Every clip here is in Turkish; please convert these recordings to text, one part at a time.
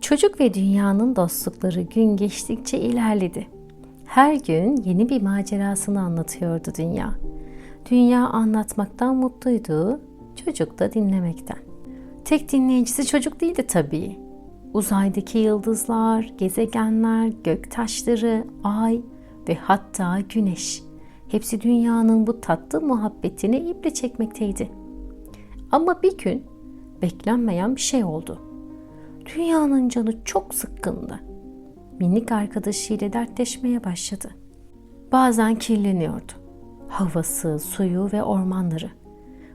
Çocuk ve dünyanın dostlukları gün geçtikçe ilerledi. Her gün yeni bir macerasını anlatıyordu dünya. Dünya anlatmaktan mutluydu, çocuk da dinlemekten. Tek dinleyicisi çocuk değildi tabii. Uzaydaki yıldızlar, gezegenler, göktaşları, ay ve hatta güneş. Hepsi dünyanın bu tatlı muhabbetini iple çekmekteydi. Ama bir gün beklenmeyen bir şey oldu. Dünyanın canı çok sıkkındı. Minik arkadaşıyla dertleşmeye başladı. Bazen kirleniyordu. Havası, suyu ve ormanları.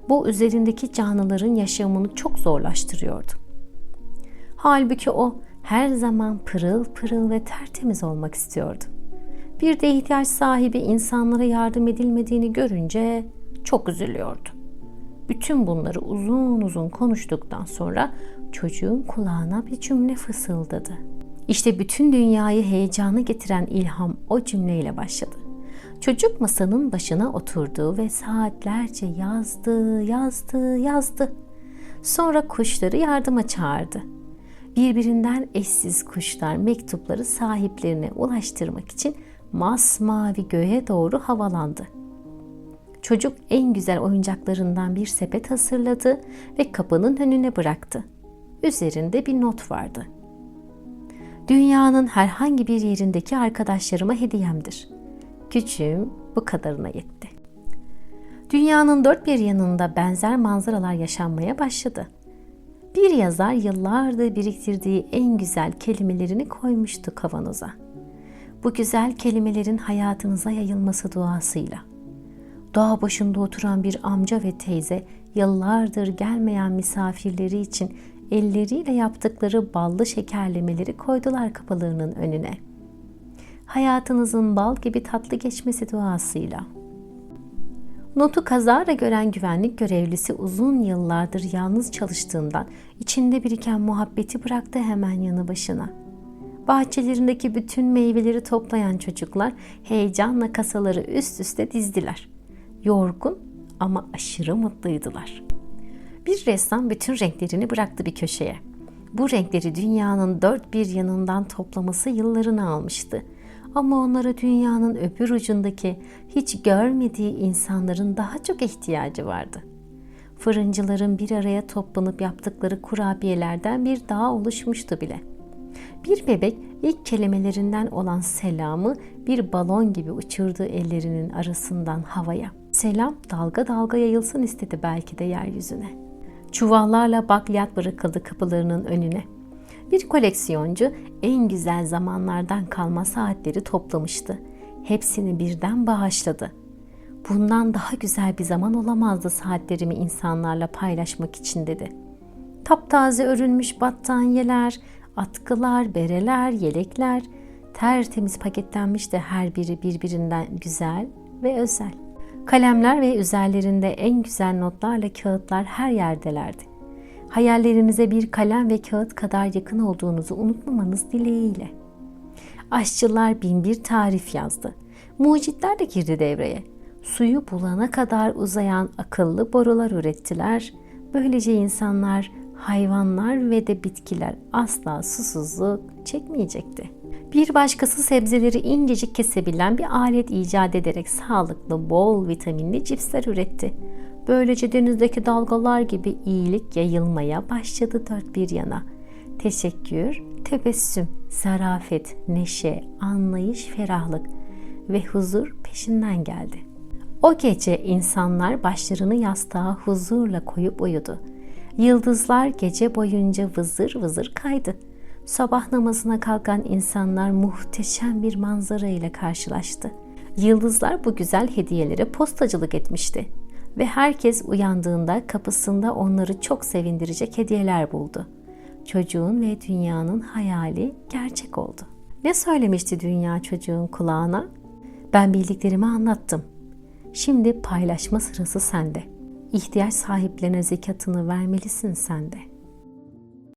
Bu üzerindeki canlıların yaşamını çok zorlaştırıyordu. Halbuki o her zaman pırıl pırıl ve tertemiz olmak istiyordu. Bir de ihtiyaç sahibi insanlara yardım edilmediğini görünce çok üzülüyordu. Bütün bunları uzun uzun konuştuktan sonra çocuğun kulağına bir cümle fısıldadı. İşte bütün dünyayı heyecana getiren ilham o cümleyle başladı. Çocuk masanın başına oturdu ve saatlerce yazdı, yazdı, yazdı. Sonra kuşları yardıma çağırdı. Birbirinden eşsiz kuşlar mektupları sahiplerine ulaştırmak için masmavi göğe doğru havalandı. Çocuk en güzel oyuncaklarından bir sepet hazırladı ve kapının önüne bıraktı. Üzerinde bir not vardı. Dünyanın herhangi bir yerindeki arkadaşlarıma hediyemdir. Küçüğüm bu kadarına yetti. Dünyanın dört bir yanında benzer manzaralar yaşanmaya başladı. Bir yazar yıllardır biriktirdiği en güzel kelimelerini koymuştu kavanoza. Bu güzel kelimelerin hayatınıza yayılması duasıyla. Dağ başında oturan bir amca ve teyze yıllardır gelmeyen misafirleri için elleriyle yaptıkları ballı şekerlemeleri koydular kapılarının önüne. Hayatınızın bal gibi tatlı geçmesi duasıyla. Notu kazara gören güvenlik görevlisi uzun yıllardır yalnız çalıştığından içinde biriken muhabbeti bıraktı hemen yanı başına. Bahçelerindeki bütün meyveleri toplayan çocuklar heyecanla kasaları üst üste dizdiler. Yorgun ama aşırı mutluydular. Bir ressam bütün renklerini bıraktı bir köşeye. Bu renkleri dünyanın dört bir yanından toplaması yıllarını almıştı. Ama onlara dünyanın öbür ucundaki hiç görmediği insanların daha çok ihtiyacı vardı. Fırıncıların bir araya toplanıp yaptıkları kurabiyelerden bir dağ oluşmuştu bile. Bir bebek ilk kelimelerinden olan selamı bir balon gibi uçurdu ellerinin arasından havaya. Selam dalga dalga yayılsın istedi belki de yeryüzüne. Çuvallarla bakliyat bırakıldı kapılarının önüne. Bir koleksiyoncu en güzel zamanlardan kalma saatleri toplamıştı. Hepsini birden bağışladı. Bundan daha güzel bir zaman olamazdı saatlerimi insanlarla paylaşmak için dedi. Taptaze örülmüş battaniyeler, atkılar, bereler, yelekler tertemiz paketlenmişti her biri birbirinden güzel ve özel. Kalemler ve üzerlerinde en güzel notlarla kağıtlar her yerdelerdi. Hayallerinize bir kalem ve kağıt kadar yakın olduğunuzu unutmamanız dileğiyle. Aşçılar bin bir tarif yazdı. Mucitler de girdi devreye. Suyu bulana kadar uzayan akıllı borular ürettiler. Böylece insanlar, hayvanlar ve de bitkiler asla susuzluk çekmeyecekti. Bir başkası sebzeleri incecik kesebilen bir alet icat ederek sağlıklı, bol vitaminli cipsler üretti. Böylece denizdeki dalgalar gibi iyilik yayılmaya başladı dört bir yana. Teşekkür, tebessüm, zarafet, neşe, anlayış, ferahlık ve huzur peşinden geldi. O gece insanlar başlarını yastığa huzurla koyup uyudu. Yıldızlar gece boyunca vızır vızır kaydı. Sabah namazına kalkan insanlar muhteşem bir manzara ile karşılaştı. Yıldızlar bu güzel hediyelere postacılık etmişti ve herkes uyandığında kapısında onları çok sevindirecek hediyeler buldu. Çocuğun ve dünyanın hayali gerçek oldu. Ne söylemişti dünya çocuğun kulağına? Ben bildiklerimi anlattım. Şimdi paylaşma sırası sende. İhtiyaç sahiplerine zekatını vermelisin sen de.''